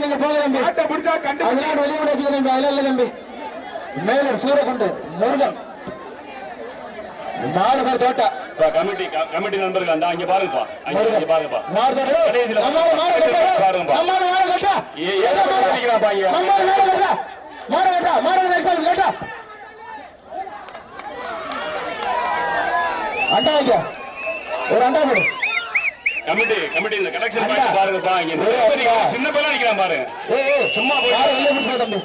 விட்டு நீங்க போக தம்பி. மாட்டை பிடிச்சா கண்டு அதெல்லாம் வெளியே விட வச்சுக்க தம்பி அதெல்லாம் இல்ல தம்பி. மேலர் சூரகுண்டு முருகன். நாலு பேர் தோட்டா. கமிட்டி கமிட்டி நண்பர்கள் அந்த அங்க பாருங்கப்பா அங்க இங்க பாருங்கப்பா பாருங்கப்பா. நம்மால மாடு கட்டா ஏ- ஏதோ மாடு அடிக்கிறான்ப்பா இங்க. நம்மால மாடு கட்டா மாடு கட்டா மாடு எக்ஸாம் கட்டா. அண்டா ஒரு அண்டா போடு. கமிட்டி கமிட்டி இந்த கலெக்ஷன். பாயிண்ட் பாருங்கப்பா இங்க. சின்ன பையன் நிக்கிறான் பாருங்க ஏய் ஏய் சும்மா போய் வெளியே பிடிச்சு தம்பி?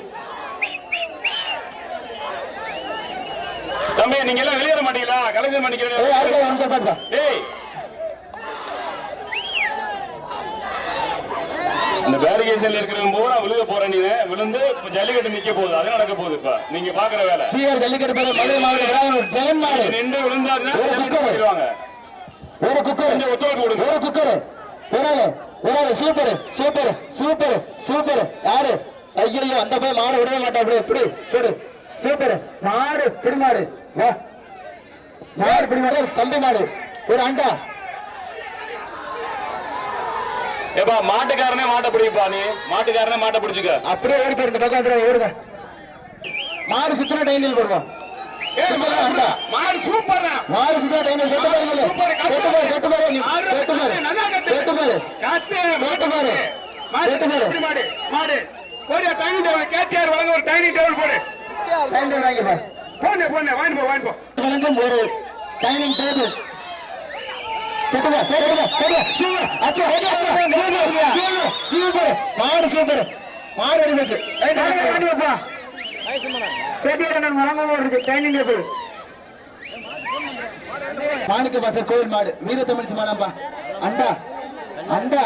தம்பி நீங்க எல்லாம் வெளியேற மாட்டீங்களா? கலெக்ஷன் ஏய் பண்ணிக்கிறேன் அடுத்த நிமிஷம் ஏய். இந்த பேரிகேஷன்ல இருக்கிறவங்க பூரா விழுக போற நீங்க விழுந்து ஜல்லிக்கட்டு நிக்க போகுது. அது நடக்க போகுது இப்ப. நீங்க பாக்குற வேலை. ஜல்லிக்கட்டு நின்று விழுந்தாருன்னா ஒரு குக்கர். ஒத்துழைப்பு கொடுங்க. ஒரு குக்கர். ஒரு ஆளு சூப்பர் சூப்பர் சூப்பர் சூப்பர். யாரு? ஐயோ அந்த போய் மாடு விடவே மாட்டா. அப்படியே இப்படி சொல்லு சூப்பர். மாடு பிடி மாடு வா. மாடு பிடி மாடு தம்பி மாடு. ஒரு அண்டா. ஏப்பா மாட்டுக்காரனே மாட்டை பிடிப்பா நீ? மாட்டுக்காரனே மாட்டை பிடிச்சுக்க. அப்படியே ஓடி போயிருந்த பக்கம் ஓடுங்க. மாடு சுத்தின டைனில் அண்டா மாடு சூப்பர் மாடு சுத்தின டைனில் கெட்டு பாரு கெட்டு பாரு கெட்டு பாரு கெட்டு பாரு கெட்டு. பாரு காட்டு கேட்டு பாரு. கேட்டு பாரு. மாடு? மாடு. போடியா டைனிங் டேபிள் கேடிஆர் வழங்க ஒரு டைனிங் டேபிள் போடு. வாங்கி போனே போனே வாங்கி போ வாங்கி போ வழங்கும் ஒரு dining table super. Super super. மாடு சூப்பர். மாடு அடி பேட்டியண்ணன் வழங்கும் ஒரு மாணிக்க பாசர் கோவில் மாடு. வீர தமிழ் மாடாம்பா அண்டா. அண்டா.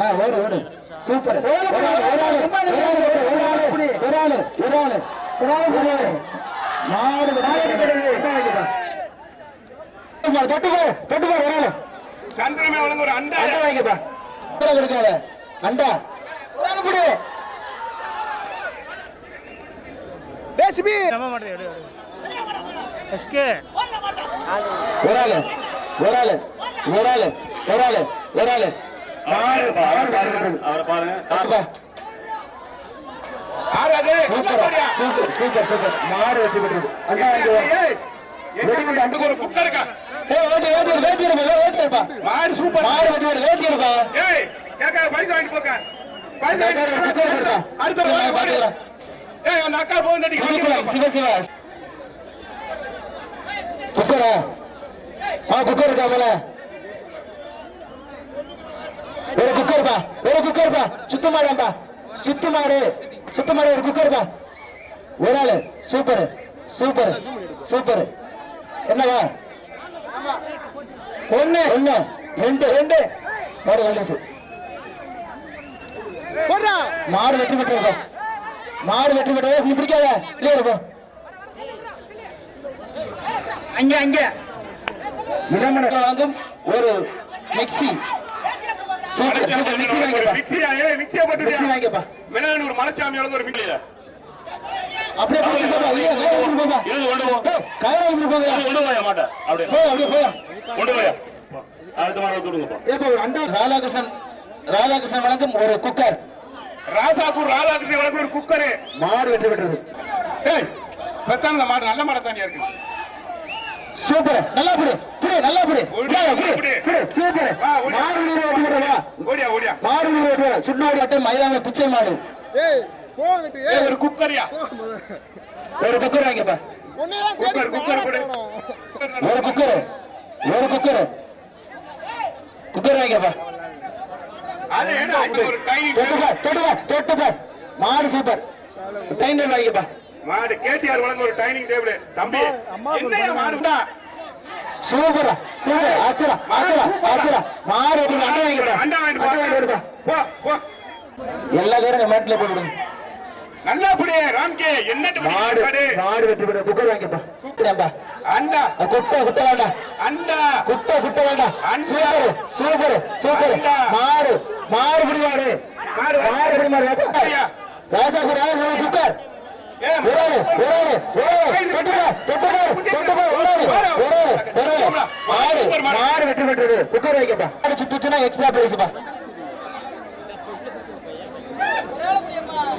ஆ ஓடு ஓடு. சூப்பர். ஒரு ஆளு ஒரு ஆளு ஒரு ஆளு ஒரு ஆளு ஒரு ஆளு ஒரு ஆளு ஒரு ஆளு. மாடு தொட்டு போ தொட்டு போ ஒரு ஆளு. சந்திரமே வழங்க ஒரு அண்டா. அண்டா வாங்கிப்பா. கொடுக்காத. அண்டா. எஸ்கே. ஒரு ஆளு ஒரு ஆளு ஒரு ஆளு ஒரு ஆளு ஒரு ஆளு. சூப்பர் சூப்பர் சூப்பர் மாடு வெற்றி பெற்றது வாங்கிக்கோ ஏய் அண்டுக்கு ஒரு குக்கர் இருக்கா? ஏய் ஓட்டி ஓட்டி வேட்டி இருப்பா ஓட்டி இருப்பா. மாடு சூப்பர். மாடு வெட்டி விடு வேட்டி இருப்பா. ஏய் கேக்கா பரிசு வாங்கி போக்க. பரிசு வாங்கி குக்கர் குக்கர் இருக்கா அடுத்த அந்த அக்கா போன் தட்டி குக்கர் சிவ சிவ குக்கரா? ஆ குக்கர் இருக்கா போல ஒரு குக்கர் பா ஒரு குக்கர் பா. சுத்த மாடாம்பா சுத்த மாடு சுத்த மாடு ஒரு குக்கர் பா. ஒரு ஆளு. Super super super. என்னவா? ஒண்ணு. ஒண்ணு. ரெண்டு. ரெண்டு. மாடு மாடு வெற்றி பெற்றதா மாடு வெற்றி பெற்றதா நீ பிடிக்காத. இல்லையா இருக்கும் அங்க அங்க. வழங்கும் ஒரு மிக்ஸி. Super super. மிக்ஸி வாங்கிப்பா மிக்சியா ஏய் மிக்சியா மிக்ஸி போட்டுட்டியா வாங்கிப்பா விநாயகர் மலைச்சாமி வழங்க ஒரு மிக்சியா அப்படியே போ. போ ராதாகிருஷ்ணன் ராதாகிருஷ்ணன் வழங்கும் ஒரு குக்கர். ராசாப்பூர் ராதாகிருஷ்ணன் வழங்க ஒரு குக்கரு. மாடு வெற்றி பெற்றது ஏய் பெத்தான மாடு நல்ல மாடு தானியா இருக்கு. சூப்பர். நல்லா புடி. புடி நல்லா புடி. சூப்பர். ஓடி. மாடு நீர் வெற்றி பெற்றதா ஓடியா ஓடியா. மாடு நீர் வெற்றி பெற்ற சுண்ணாடி அட்டை மைதான பிச்சை மாடு. ஏய் ஒரு குக்கரியா. ஒரு குக்கர் வாங்கிப்பா. குக்கர் குக்கர் போடு ஒரு குக்கர். ஒரு குக்கர். குக்கர் வாங்கிப்பா. அது என்ன அங்க ஒரு டைனிங் தொட்டுப்பா தொட்டுப்பா தொட்டுப்பா மாடு சூப்பர் டைனர் வாங்கிப்பா. மாடு கேடிஆர் வழங்க ஒரு டைனிங் டேபிள் தம்பி என்னையா மாடுடா சூப்பரா சூப்பர். ஆச்சரா ஆச்சரா ஆச்சரா மாடு எப்படி அண்டை வாங்கிப்பா? அண்டா வாங்கிட்டு போ. போ. எல்லா பேரும் மேட்ல போய் விடுங்க நல்லா புடி ராம்கே. என்னட்டு மாடு மாடு? மாடு வெட்டி விட குக்கர் வாங்கிப்பா. குக்கராம்பா அண்டா. குட்டை குட்டை வேண்டாம். அண்டா. குட்டை குட்டை வேண்டாம். Super super super. மாடு. மாடு பிடி மாடு மாடு. மாடு. ராசா ஒரு குக்கர் வெற்றி பெற்றது. குக்கர் வைக்கப்பா. மாடு சுட்டுச்சுன்னா எக்ஸ்ட்ரா பிரைஸ்ப்பா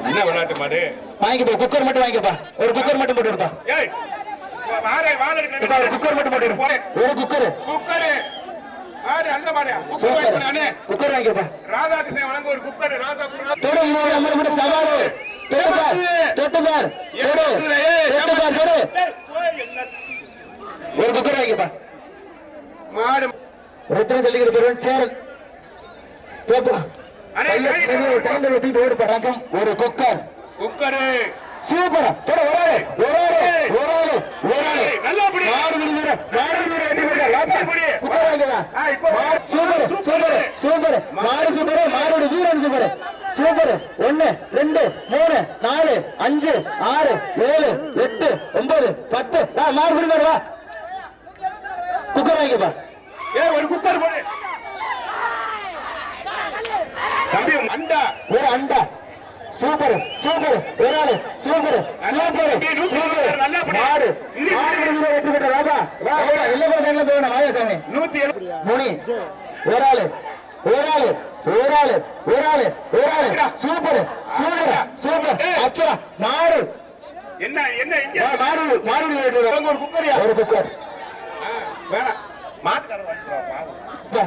என்ன விளையாட்டு மாடு? வாங்கிப்பா குக்கர் மட்டும் வாங்கிப்பா ஒரு குக்கர் மட்டும் போட்டு ஒரு குக்கர் மட்டும் போட்டு. ஒரு குக்கர். குக்கரு. மாடு அந்த மாடு குக்கர் நானே குக்கர் வாங்கிப்பா ராதாகிருஷ்ணன் வழங்க ஒரு குக்கர் ராசா குக்கர் தொடு இருபது நம்ம கூட சவாலு. தொட்டு பார் தொட்டு பார் தொடு. தொட்டு பார் தொடு. ஒரு குக்கர் வாங்கிப்பா மாடு. ரத்ன பெருவன் சேரன் போப்பா ஒரு குக்கர். குக்கரு. சூப்பரா. ஒரு ஒரு ஒரு ஒரு நல்லா பிடி. மாடு விடுங்க மாடு விடுங்க வெட்டி விடுங்க லாப்பா பிடி. குக்கர் வாங்கிக்கலாம் ஆ, இப்போ மாடு சூப்பர் சூப்பர் சூப்பர். மாடு சூப்பர் மாடு வீரன் சூப்பர். சூப்பர். ஒன்னு ரெண்டு மூணு நாலு அஞ்சு ஆறு ஏழு எட்டு ஒன்பது பத்து. மாடு விடுங்க வா. குக்கர் வாங்கிப்பா ஏ ஒரு குக்கர் போடு. தம்பி அண்டா ஒரு அண்டா. Super super. ஒரு ஆளு. Super super super. மாடு. மாடு விடுங்க வெட்டி விடுங்க வாப்பா. வா வா இல்ல போ நல்ல போகணும். வாயா சாமி. நூத்தி முனி. ஒரு ஆளு. ஒரு ஆளு. ஒரு ஆளு. ஒரு ஆளு. ஒரு ஆளு. Super super super. அச்சா. மாடு. என்ன என்ன மாடு மாடு. ஒரு குக்கரியா? ஒரு குக்கர். வேணாம். வா,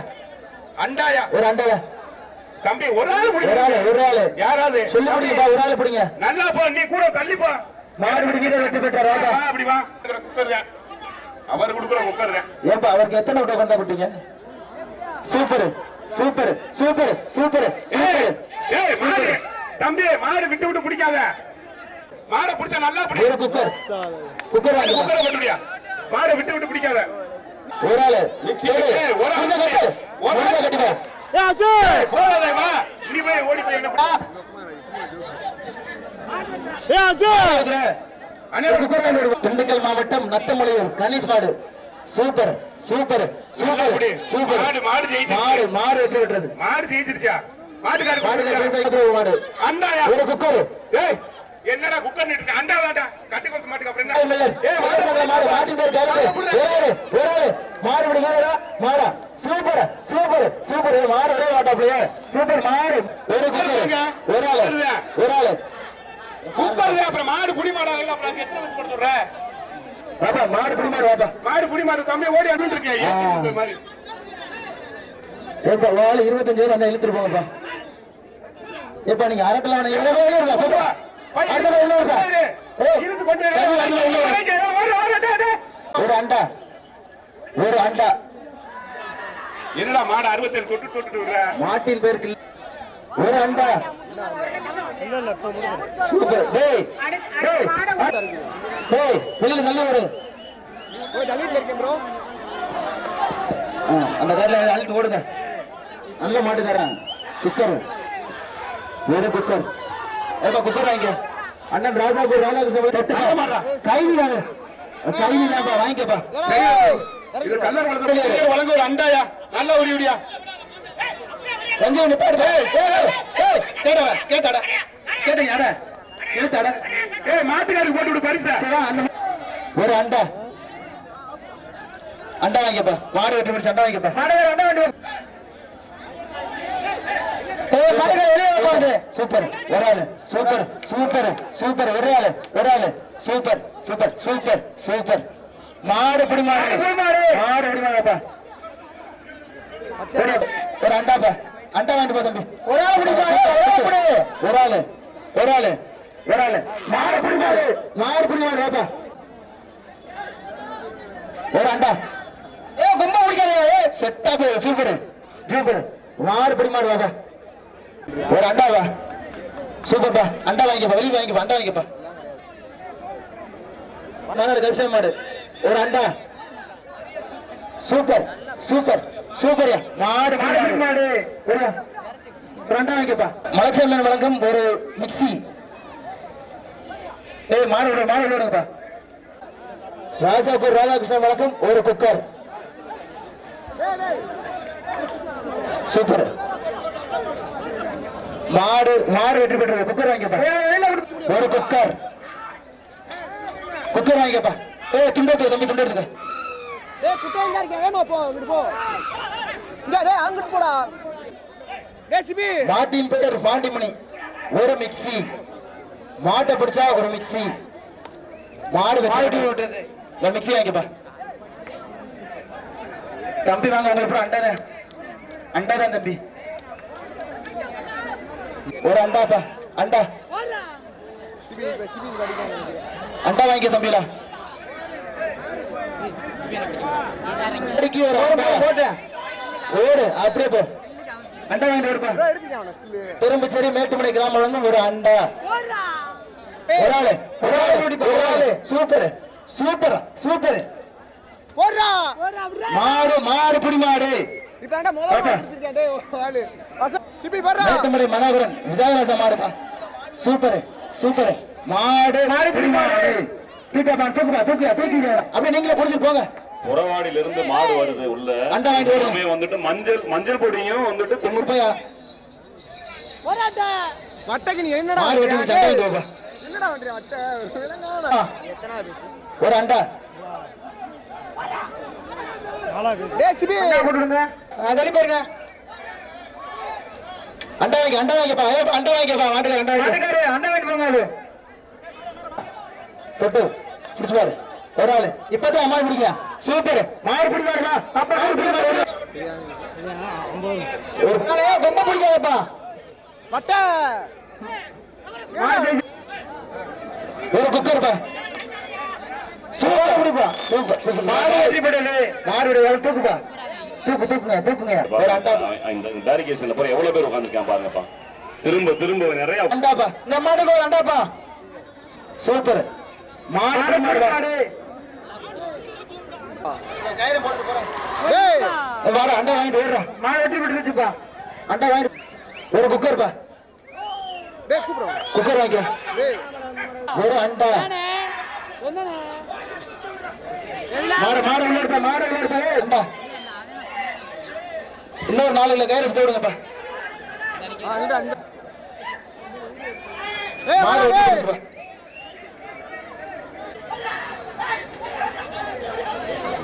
அண்டாயா? ஒரு அண்டையா? தம்பி ஒரு ஆள் ஒரு ஆளு ஒரு ஆளு. யாராவது? சொல்லி பிடிங்கப்பா ஒரு ஆளு பிடிங்க. நல்லா போ நீ கூட தள்ளி போ. மாடு பிடிக்கிற வெட்டி பெற்ற ராஜா அப்படி வா. குக்கர் தான் அவர் கொடுக்குற குக்கர் தான் ஏன்பா அவருக்கு எத்தனை விட்ட வந்தா விட்டீங்க super super super super super. ஏய், மாடு. தம்பி மாடு விட்டு விட்டு பிடிக்காத. மாடை பிடிச்சா நல்லா பிடி குக்கர். குக்கர் வாங்க குக்கரை போட்டுடியா மாடை விட்டு விட்டு பிடிக்காத. ஒரு ஆளு. ஒரு ஆளு. கட்டு. ஒரு ஆளு. முடிஞ்ச திண்டுக்கல் மாவட்டம் நத்தமலையூர் கணேஷ் மாடு சூப்பர் சூப்பர் சூப்பர். சூப்பர். மாடு மாடு ஜெயிச்சிருச்சு. மாடு மாடு வெட்டி விட்டுறது மாடு ஜெயிச்சிருச்சா? மாட்டுக்காரு மாடு? மாடு அண்டாயா ஒரு குக்கர். ஏய் என்னடா குக்கர் நிட்டு அண்டா தாண்டா கட்டி கொடுத்த மாட்டுக்கு அப்புறம் என்ன? ஏய், மாடு மாடு, மாடு, மாட்டின் பேர் கருப்பு. ஒரு ஒரு. மாடு பிடிக்கிறதா? மாடா? Super, super, super. மாடு ஒரே மாட்டாப்புலயே. சூப்பர் மாடு. ஒரு குக்கர். ஒரு ஆளு, ஒரு ஆளு. குக்கர் அப்புறம் மாடு புடி மாடா இல்ல அப்புறம் எத்தனை வச்சு கொடுத்துற வாப்பா, மாடு பிடி மாடு, வாப்பா. மாடு புடி மாடு தம்பி ஓடி அண்ணன் இருக்கேன் மாதிரி ஏப்பா, வாளு இருபத்தஞ்சு பேர் வந்தா இழுத்துட்டு போங்கப்பா. ஏப்பா, நீங்க வேணாம். இவ்வளவு பேர் இருங்க, போப்பா. ஒரு அண்டா ஒரு அண்டா என்னடா மாடு அறுபத்தேழு தொட்டு தொட்டு விடுற மாட்டின் பேருக்கு ஒரு அண்டா. சூப்பர். டேய் டேய் டேய் வெளியில நல்ல ஒரு ஆ, அந்த கார்ல அழுட்டு ஓடுங்க. நல்ல மாட்டுக்காரன். குக்கர். ஒரு குக்கர். ஏப்பா குக்கர் வாங்கிக்க. அண்ணன் ராஜாபூர் ராதாகிருஷ்ணன் தட்டு. கைதி கைதி தான்ப்பா வாங்கிக்கப்பா. இது கல்லர் வளர்ந்து வழங்க ஒரு அண்டாயா? நல்ல ஒரு இடியா சஞ்சீவ் நிப்பாடு கேட்டவா கேட்டாடா. கேட்டீங்க அட கேட்டாடா. ஏய் மாட்டுக்காருக்கு போட்டு விடு பரிசா. அந்த ஒரு அண்டா. அண்டா வாங்கிக்கப்பா. மாடு வெட்டி முடிச்சு அண்டா வாங்கிக்கப்பா. மாடு அண்டா வாங்கி சூப்பர் ஒரு ஆளு. சூப்பர் சூப்பர் சூப்பர் ஒரு ஆளு ஒரு ஆளு. Super super super super. மாடு பிடி மாடு மாடு பிடி மாடுப்பா ஒரு அண்டாப்பா அண்டா வாங்கிட்டு போ தம்பி. ஒரு ஆள் ஒரு ஆளு ஒரு ஆளு ஒரு ஆளு மாடு பிடி மாடு. மாடு பிடி மாடு வாப்பா. ஒரு அண்டா. ஏ கும்ப பிடிக்காத செட்டா போய் சூப்பர் சூப்பர் மாடு பிடி மாடு வாப்பா. ஒரு அண்டா வா. சூப்பர்ப்பா அண்டா வாங்கிப்பா வெளியே வாங்கிப்பா அண்டா வாங்கிப்பா மாநாடு மாடு. ஒரு அண்டா. Super super. சூப்பர்யா மாடு மாடு அண்டா வாங்கிப்பா மலைச்சாமியன் வழங்கும் ஒரு மிக்ஸி. ஏய் மாடு விடு மாடு விடுங்கப்பா. ராசாப்பூர் ராதாகிருஷ்ணன் வழக்கம் ஒரு குக்கர். சூப்பர். மாடு மாடு வெற்றி பெற்றது. குக்கர் வாங்கிப்பா ஒரு குக்கர். குக்கர் வாங்கிக்கப்பா. ஏ துண்டு தம்பி துண்டு எடுத்துக்க. டேய் குட்டை எங்க இருக்கேன் வேணுமா போ இங்கிட்டு போ. இங்க டேய் அங்கிட்டு போடா. டேய் சிபி. மாட்டின் பெயர் பாண்டிமணி. ஒரு மிக்ஸி. மாட்டை பிடிச்சா ஒரு மிக்ஸி. மாடு வெட்டி விட்டது ஒரு மிக்ஸி வாங்கிப்பா. தம்பி வாங்க உங்களுக்கு அப்புறம் அண்டாதான் அண்டாதான் தம்பி. ஒரு அண்டாப்பா. அண்டா. அண்டா வாங்கிக்க அண்டா. ஓடு அப்படியே போ. பெரும்புச்சேரி மேட்டுமலை கிராமம் வந்து ஒரு அண்டா. ஒரு ஆளு ஒரு ஆளு ஒரு ஆளு. Super super super. போடுறா. மாடு மாடு புடி மாடு. மனோகரன் விஜயராச மாடுப்பா. Super super. மாடு மாடு புடி மாடு. தூக்கப்பா தூக்குப்பா தூக்குப்பா தூக்கிக்க அப்படியே நீங்களே புடிச்சிட்டு போங்க. புறவாடியில இருந்து மாடு வருது உள்ள. அண்டா வாங்கிட்டு வருங்க. எல்லாமே வந்துட்டு மஞ்சள் மஞ்சள் பொடியும் வந்துட்டு தொண்ணூறு ரூபாயா வட்டைக்கு நீ என்னடா. என்னடா பண்றியா வட்டை ஒரு அண்டா. டேய் சிபி. தள்ளி போயிருங்க அண்டா வாங்கி அண்டா வாங்கிப்பா அண்டா வாங்கிப்பா மாட்டுக்கார அண்டா வாங்கி அண்டா வாங்கி போங்க அது தொட்டு பிடிச்சு பாரு. ஒரு ஆளு. இப்பதான் மாடு பிடிக்கலாம் சூப்பர். மாடு பிடிக்காருப்பா அப்பா ரொம்ப பிடிக்காதப்பா. வட்டை. ஒரு குக்கர்ப்பா சூப்பர் பிடிப்பா. Super super. மாடு வெற்றிப்படல மாடு தூக்குப்பா. தூக்கு தூக்குங்க தூக்குங்க. ஒரு அண்டா இந்த பேரிகேஷன்ல போற எவ்வளவு பேர் உட்காந்துருக்கான் பாருங்கப்பா. திரும்ப திரும்ப நிறைய அண்டாப்பா. இந்த மாட்டுக்கு ஒரு அண்டாப்பா. சூப்பர். மாடு மாடு. வாடா அண்டா வாங்கிட்டு மாடு வெட்டி விட்டுருச்சுப்பா. அண்டா வாங்கிட்டு ஒரு குக்கர் வாங்கிக்க. டேய். ஒரு அண்டா. மாடு மாடு உள்ள இருப்பா மாடு ஏய், அண்டா. இன்னொரு நாலு கிலோ கயிறு சுத்த விடுங்கப்பா. மாடு வா, வெட்டி டேய் விட்டுருச்சுப்பா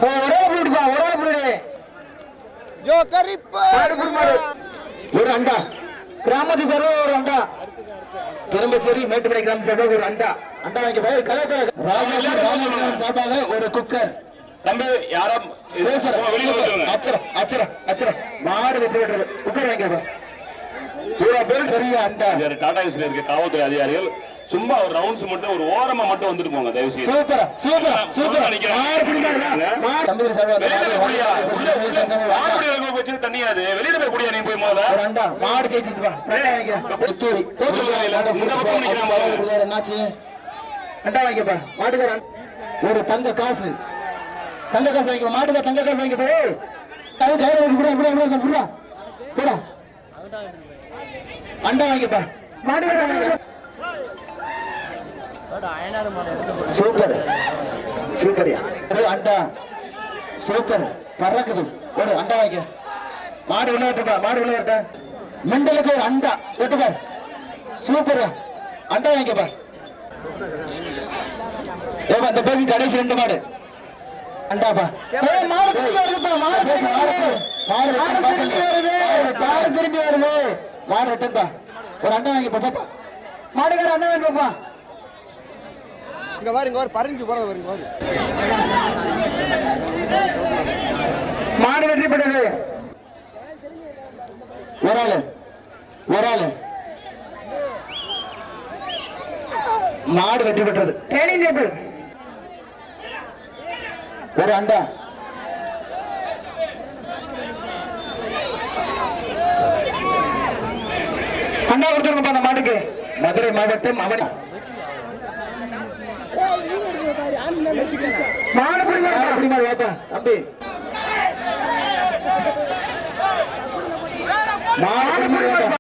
ஒரு ஆள் பிடிப்பா ஒரு பிடி. ஜோக்கர் இப்ப ஒரு அண்டா. கிராமத்து சர்வ ஒரு அண்டா. பெரும்பச்சேரி மேட்டுமலை கிராம சர்வ ஒரு அண்டா. அண்டா வாங்கி போய் கலக்கல ராஜேந்திர ராமகிருஷ்ணன் சார்பாக ஒரு குக்கர். தம்பி யாரும்? அச்சரம் அச்சரம் அச்சரம். மாடு வெற்றி பெற்றது குக்கர் வாங்கிப்பா பூரா பேர் பெரிய அண்டா டாடா இருக்க காவல்துறை அதிகாரிகள் சும்மா ஒரு ரவுண்ட்ஸ் மட்டும் ஒரு ஓரமா மட்டும் வந்துட்டு போங்க தயவு செய்து சூப்பர் சூப்பர். சூப்பர் நினைக்கிறேன். சார்பாக வெளியில போய் குடியா நீ போய் முதல்ல மாடு வாங்கிக்க. புத்தூரி. இந்த பக்கம் நிக்கிறான். என்னாச்சு? அண்டா வாங்கிப்பா மாட்டுக்கார ஒரு தங்க காசு. தங்க காசு வாங்கிப்பா மாட்டுக்கார தங்க காசு வாங்கிப்பா. அது கையில புடா புடா புடா புடா புடா. அண்டா வாங்கிப்பா மாட்டுக்கார வாங்கிக்க. சூப்பர். சூப்பர்யா. அண்டா. சூப்பர். பறக்குது. ஒரு அண்டா வாங்கிக்க மாடு உள்ள வரட்டுப்பா மாடு உள்ள மெண்டலுக்கு ஒரு அண்டா. வெட்டுப்பார். சூப்பர் அண்டா வாங்கிக்கப்பா ஏப்பா இந்த பேசி கடைசி ரெண்டு மாடு. அண்டாப்பா மாடு திரும்பி வருதுப்பா, மாடு திரும்பி வருது. மாடு திரும்பி வருது. மாடு திரும்பி வருது. மாடு வெட்டுப்பா ஒரு அண்டா வாங்கிப்பா. பாப்பா. மாடுகார அண்டா வாங்கிப்பா. இங்க பாரு இங்க பாரு பறிஞ்சு போறது பாரு இங்க பாரு மாடு வெற்றி பெற்றது. ஒரு ஆளு ஒரு ஆளு மாடு வெற்றி பெற்றது. ட்ரைனிங் டேபிள் ஒரு அண்டா. அண்டா கொடுத்துருங்கப்பா அந்த மாட்டுக்கு. மதுரை மாவட்டம் அவனி மாடு பிடிமா பிடிமா வேப்பா தம்பி மாடு